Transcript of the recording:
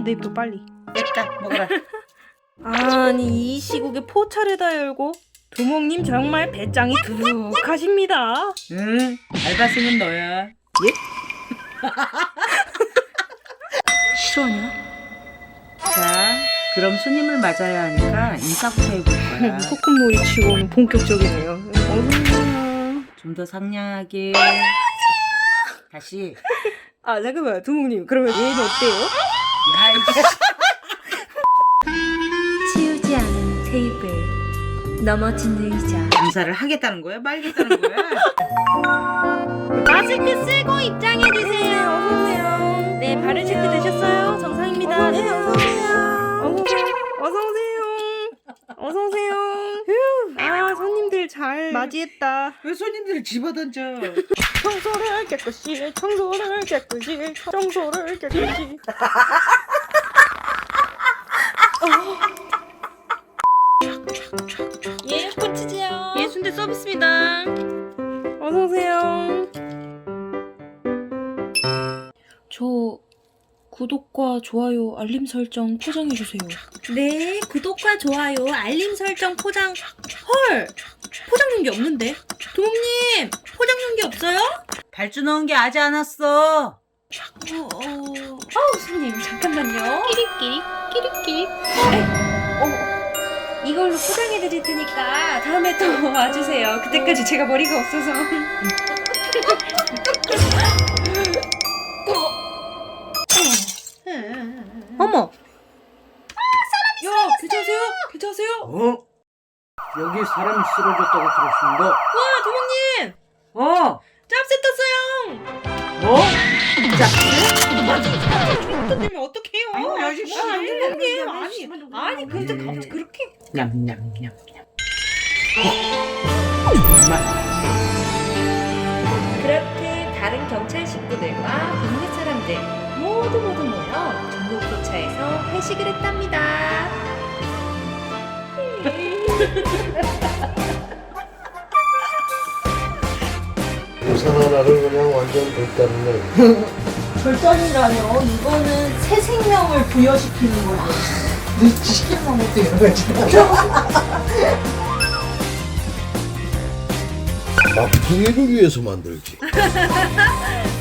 냅둬 빨리. 됐다 먹어라. 아니 이 시국에 포차를 다 열고 두목님 정말 배짱이 두둑하십니다. 응 알바생은 너야. 싫어하냐? 자 그럼 손님을 맞아야 하니까 인사부터 해볼 거야. 소꿉놀이 치고는 본격적이네요. 어서오세요. 좀더 상냥하게. 다시. 아 잠깐만 두목님 그러면 얘는 어때요? 야 이거. 치우지 않은 테이블, 넘어진 의자. 장사를 하겠다는 거야 말겠다는 거야? 마스크 쓰고 입장해주세요. 어서오세요. 네, 발열 체크 되셨어요? 정상입니다. 네, 어서오세요. 어서오세요. 어서오세요. 휴, 아, 손님들 잘 맞이했다. 왜 손님들을 집어던져? 청소를 깨끗이, 청소를 깨끗이, 청소를 깨끗이. 예, 코치지요. 예, 순대 서비스입니다. 어서 오세요. 저 구독과 좋아요, 알림 설정 포장해 주세요. 네, 구독과 좋아요, 알림 설정 포장. 헐! 포장 용기 없는데? 도목님! 포장 용기 없어요? 발주 넣은 게 아직 안 왔어. 어, 어... 어우, 손님, 잠깐만요. 끼리끼리, 끼리끼리. 어, 이걸로 포장해드릴 테니까 다음에 또 와주세요. 그때까지 제가 머리가 없어서. 어머! 야, 괜찮으세요? 괜찮으세요? 어? 여기 사람이 쓰러졌다고 들었습니다. 와, 도목님! 어. 짭새 떴어요! 뭐? 손님이 어떡해요? 아이고, 아저씨. 아, 아니, 형님. 아니, 아저씨. 아니, 근데 갑자기 그렇게. 냠냠냠냠. 그렇게 다른 경찰 식구들과 동네 사람들 모두 모두 모여 종로포차에서 회식을 했답니다. 우산 하나를 그냥 완전 뱉다는 절단이라뇨. 이거는 새 생명을 부여시키는 거죠. 시키는 것도 여러 가지다. 막둥이를 위해서 만들지.